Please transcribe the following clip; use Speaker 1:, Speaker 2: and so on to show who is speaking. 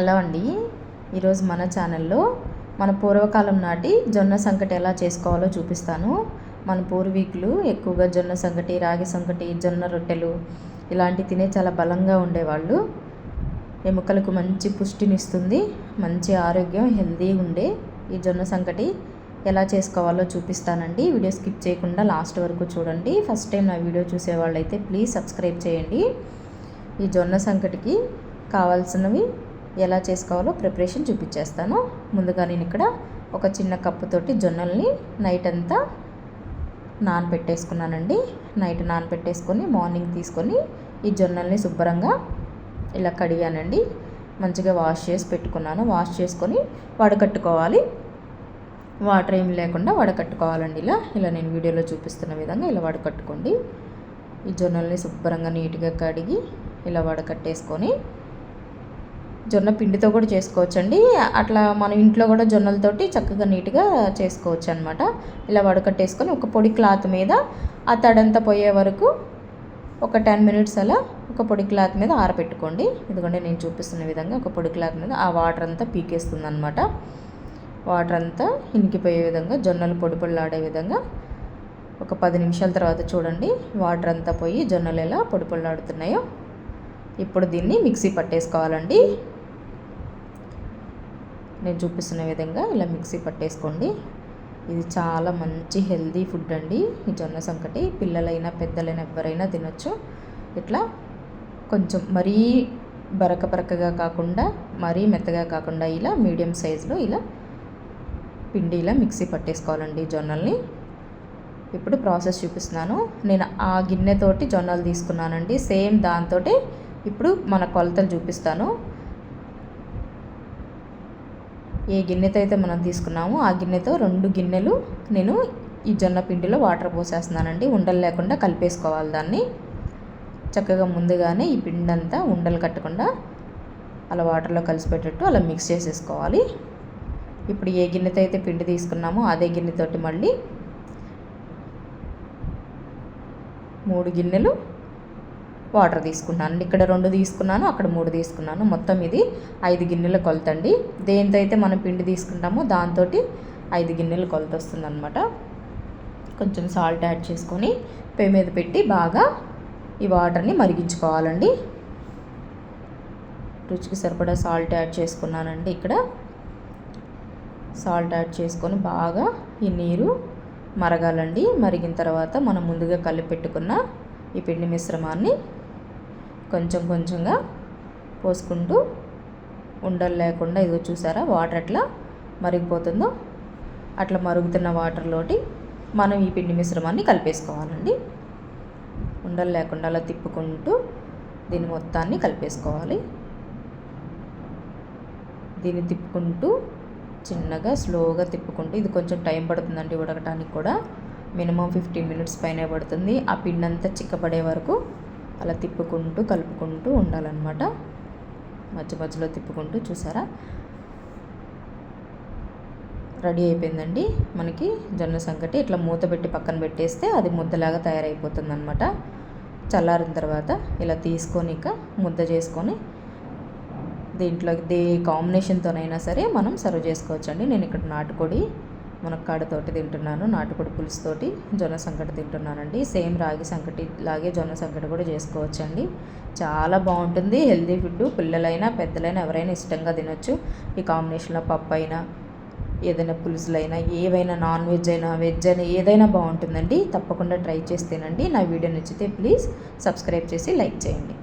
Speaker 1: Hello అండి. ఈరోజు మన ఛానల్లో మన పూర్వకాలం నాటి జొన్న సంకటి ఎలా చేసుకోవాలో చూపిస్తాను. మన పూర్వీకులు ఎక్కువగా జొన్న సంకటి రాగి సంకటి జొన్న రొట్టెలు ఇలాంటి తినే చాలా బలంగా ఉండేవాళ్ళు. ఎముకలకు మంచి పుష్టినిస్తుంది మంచి ఆరోగ్యం హెల్దీ ఉండే ఈ జొన్న సంకటి ఎలా చేసుకోవాలో చూపిస్తానండి. వీడియో స్కిప్ చేయకుండా లాస్ట్ వరకు చూడండి. ఫస్ట్ టైం నా వీడియో చూసేవాళ్ళైతే ప్లీజ్ సబ్స్క్రైబ్ చేయండి. ఈ జొన్న సంకటికి కావాల్సినవి ఎలా చేసుకోవాలో ప్రిపరేషన్ చూపించేస్తాను. ముందుగా నేను ఇక్కడ ఒక చిన్న కప్పుతోటి జొన్నల్ని నైట్ అంతా నానబెట్టేసుకున్నానండి నైట్ నానబెట్టేసుకొని మార్నింగ్ తీసుకొని ఈ జొన్నల్ని శుభ్రంగా ఇలా కడిగానండి. మంచిగా వాష్ చేసి పెట్టుకున్నాను. వాష్ చేసుకొని వడకట్టుకోవాలి. వాటర్ ఏం లేకుండా వడకట్టుకోవాలండి ఇలా. ఇలా నేను వీడియోలో చూపిస్తున్న విధంగా ఇలా వడకట్టుకోండి. ఈ జొన్నల్ని శుభ్రంగా నీట్గా కడిగి ఇలా వడకట్టేసుకొని జొన్న పిండితో కూడా చేసుకోవచ్చండి. అట్లా మనం ఇంట్లో కూడా జొన్నలతోటి చక్కగా నీట్గా చేసుకోవచ్చు అనమాట ఇలా వడకట్టేసుకొని ఒక పొడి క్లాత్ మీద ఆ తడంతా పోయే వరకు ఒక టెన్ మినిట్స్ అలా ఒక పొడి క్లాత్ మీద ఆరబెట్టుకోండి ఎందుకంటే నేను చూపిస్తున్న విధంగా ఒక పొడి క్లాత్ మీద ఆ వాటర్ అంతా పీకేస్తుంది అనమాట వాటర్ అంతా ఇనికిపోయే విధంగా జొన్నలు పొడి పొడిలాడే విధంగా ఒక పది నిమిషాల తర్వాత చూడండి వాటర్ అంతా పోయి జొన్నలు ఎలా పొడి పొడిలాడుతున్నాయో. ఇప్పుడు దీన్ని మిక్సీ పట్టేసుకోవాలండి. నేను చూపిస్తున్న విధంగా ఇలా మిక్సీ పట్టేసుకోండి. ఇది చాలా మంచి హెల్దీ ఫుడ్ అండి. ఈ జొన్న సంకటి పిల్లలైనా పెద్దలైనా ఎవరైనా తినొచ్చు. ఇట్లా కొంచెం మరీ బరక బరకగా కాకుండా మరీ మెత్తగా కాకుండా ఇలా మీడియం సైజులో ఇలా పిండి ఇలా మిక్సీ పట్టేసుకోవాలండి జొన్నల్ని. ఇప్పుడు ప్రాసెస్ చూపిస్తున్నాను. నేను ఆ గిన్నెతోటి జొన్నలు తీసుకున్నానండి. సేమ్ దాంతో ఇప్పుడు మన కొలతలు చూపిస్తాను. ఏ గిన్నెతో అయితే మనం తీసుకున్నామో. ఆ గిన్నెతో రెండు గిన్నెలు నేను ఈ జొన్న పిండిలో వాటర్ పోసేస్తున్నానండి. ఉండలు లేకుండా కలిపేసుకోవాలి దాన్ని. చక్కగా ముందుగానే ఈ పిండి అంతా ఉండలు కట్టకుండా అలా వాటర్లో కలిసిపెట్టేట్టు అలా మిక్స్ చేసేసుకోవాలి. ఇప్పుడు ఏ గిన్నెతో అయితే పిండి తీసుకున్నామో అదే గిన్నెతోటి మళ్ళీ మూడు గిన్నెలు వాటర్ తీసుకున్నాను. ఇక్కడ రెండు తీసుకున్నాను అక్కడ మూడు తీసుకున్నాను. మొత్తం ఇది ఐదు గిన్నెల కొలతండి. దేంతో అయితే మనం పిండి తీసుకుంటామో దాంతో ఐదు గిన్నెలు కొలత వస్తుందన్నమాట. కొంచెం సాల్ట్ యాడ్ చేసుకొని పే మీద పెట్టి బాగా ఈ వాటర్ని మరిగించుకోవాలండి. రుచికి సరిపడా సాల్ట్ యాడ్ చేసుకున్నానండి ఇక్కడ. సాల్ట్ యాడ్ చేసుకొని బాగా ఈ నీరు మరగాలండి. మరిగిన తర్వాత మనం ముందుగా కలిపి పెట్టుకున్న ఈ పిండి మిశ్రమాన్ని కొంచెం కొంచెంగా పోసుకుంటూ ఉండలు లేకుండా ఇదిగో చూసారా వాటర్ ఎట్లా మరిగిపోతుందో? అట్లా మరుగుతున్న వాటర్లోటి మనం ఈ పిండి మిశ్రమాన్ని కలిపేసుకోవాలండి. ఉండలు లేకుండా అలా తిప్పుకుంటూ దీని మొత్తాన్ని కలిపేసుకోవాలి. దీన్ని తిప్పుకుంటూ చిన్నగా స్లోగా తిప్పుకుంటూ ఇది కొంచెం టైం పడుతుందండి ఉడకటానికి కూడా. మినిమం ఫిఫ్టీన్ మినిట్స్ పైనే పడుతుంది. ఆ పిండి అంతా చిక్కబడే వరకు అలా తిప్పుకుంటూ కలుపుకుంటూ ఉండాలన్నమాట. మధ్య మధ్యలో తిప్పుకుంటూ చూసారా? రెడీ అయిపోయిందండి. మనకి జొన్న సంకటి ఇట్లా మూత పెట్టి పక్కన పెట్టేస్తే అది ముద్దలాగా తయారైపోతుంది అనమాట చల్లారిన తర్వాత ఇలా తీసుకొని ఇక ముద్ద చేసుకొని దీంట్లో దే కాంబినేషన్తోనైనా సరే మనం సర్వ్ చేసుకోవచ్చండి. నేను ఇక్కడ నాటుకోడి మునక్కాడతోటి తింటున్నాను నాటుకోడి పులుసుతోటి జొన్న సంకటి తింటున్నానండి. సేమ్ రాగి సంకటి లాగే జొన్న సంకటి కూడా చేసుకోవచ్చండి. చాలా బాగుంటుంది హెల్దీ ఫుడ్ పిల్లలైనా పెద్దలైనా ఎవరైనా ఇష్టంగా తినొచ్చు. ఈ కాంబినేషన్లో పప్పు అయినా ఏదైనా పులుసులైనా ఏవైనా నాన్ వెజ్ అయినా వెజ్ అయినా ఏదైనా బాగుంటుందండి. తప్పకుండా ట్రై చేసి తినండి. నా వీడియో నచ్చితే ప్లీజ్ సబ్స్క్రైబ్ చేసి లైక్ చేయండి.